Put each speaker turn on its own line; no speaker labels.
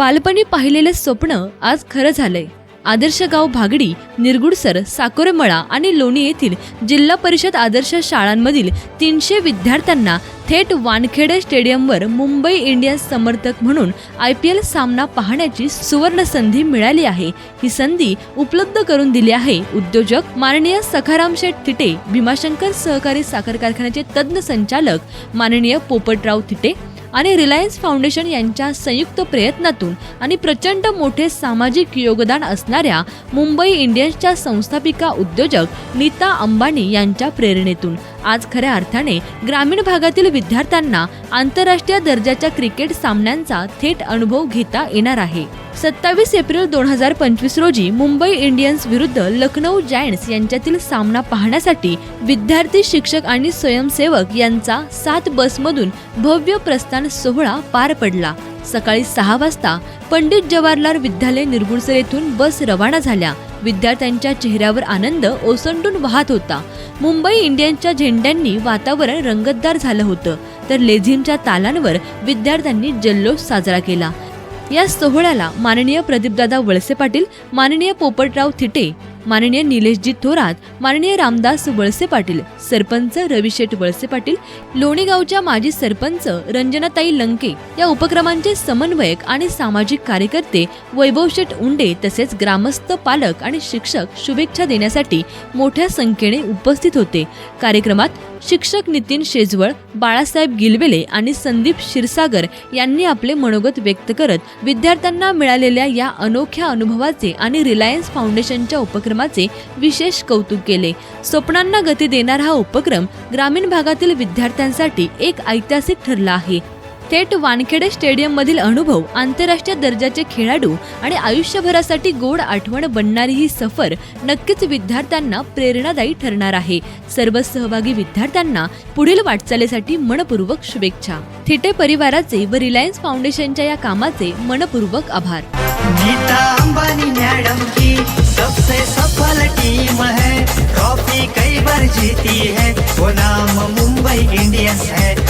बालपणी पाहिलेलं स्वप्न आज खरं झालंय. आदर्श गाव भागडी निरगुडसर साकोरेमळा आणि लोणी येथील जिल्हा परिषद आदर्श शाळांमधील तीनशे विद्यार्थ्यांना थेट वानखेडे स्टेडियमवर मुंबई इंडियन्स समर्थक म्हणून आय पी एल सामना पाहण्याची सुवर्ण संधी मिळाली आहे. ही संधी उपलब्ध करून दिली आहे. उद्योजक माननीय सखाराम शेठ भीमाशंकर सहकारी साखर कारखान्याचे तज्ज्ञ संचालक माननीय पोपटराव तिटे आणि रिलायन्स फाउंडेशन यांच्या संयुक्त प्रयत्नातून आणि प्रचंड मोठे सामाजिक योगदान असणाऱ्या मुंबई इंडियन्सच्या संस्थापिका उद्योजक नीता अंबानी यांच्या प्रेरणेतून आज खऱ्या अर्थाने ग्रामीण भागातील विद्यार्थ्यांना आंतरराष्ट्रीय दर्जाच्या क्रिकेट सामन्यांचा थेट अनुभव घेता येणार आहे. सत्तावीस एप्रिल दोन हजार पंचवीस रोजी मुंबई इंडियन्स विरुद्ध लखनौ जायंट्स यांच्यातील सामना पाहण्यासाठी विद्यार्थी शिक्षक आणि स्वयंसेवक यांचा सात बसमधून भव्य प्रस्थान सोहळा पार पडला. सकाळी सहा वाजता पंडित जवाहरलाल विद्यालय निरगुडसर येथून बस रवाना झाल्या. विद्यार्थ्यांच्या चेहऱ्यावर आनंद ओसंडून वाहत होता. मुंबई इंडियन्सच्या झेंड्यांनी वातावरण रंगतदार झालं होतं तर लेझिमच्या तालांवर विद्यार्थ्यांनी जल्लोष साजरा केला. या सोहळ्याला माननीय प्रदीपदादा वळसे पाटील माननीय पोपटराव थिटे माननीय निलेशजी थोरात माननीय रामदास वळसे पाटील सरपंच रविशेठ वळसे पाटील लोणीगावच्या माजी सरपंच रंजनाताई लंके या उपक्रमांचे समन्वयक आणि सामाजिक कार्यकर्ते वैभव शेठ उंडे तसेच ग्रामस्थ पालक आणि शिक्षक शुभेच्छा देण्यासाठी मोठ्या संख्येने उपस्थित होते. कार्यक्रमात शिक्षक नितीन शेजवळ बाळासाहेब गिलवेले आणि संदीप क्षीरसागर यांनी आपले मनोगत व्यक्त करत विद्यार्थ्यांना मिळालेल्या या अनोख्या अनुभवाचे आणि रिलायन्स फाउंडेशनच्या उपक्रम उपक्रमाचे विशेष कौतुक केले. स्वप्नांना गती देणारा हा उपक्रम ग्रामीण भागातील विद्यार्थ्यांसाठी एक ऐतिहासिक ठरला आहे. थेट वानखेडे स्टेडियम मधील अनुभव आंतरराष्ट्रीय दर्जाचे खेळाडू आणि आयुष्यभरासाठी गोड आठवण बनणारी ही सफर नक्कीच विद्यार्थ्यांना प्रेरणादायी ठरणार आहे. सर्व सहभागी विद्यार्थ्यांना पुढील वाटचालीसाठी मनपूर्वक शुभेच्छा. थिटे परिवाराचे व रिलायन्स फाउंडेशनच्या या कामाचे मनपूर्वक आभार.
नीता अंबानी मैडम की सबसे सफल टीम है. ट्रॉफी कई बार जीती है. वो नाम मुंबई इंडियंस है.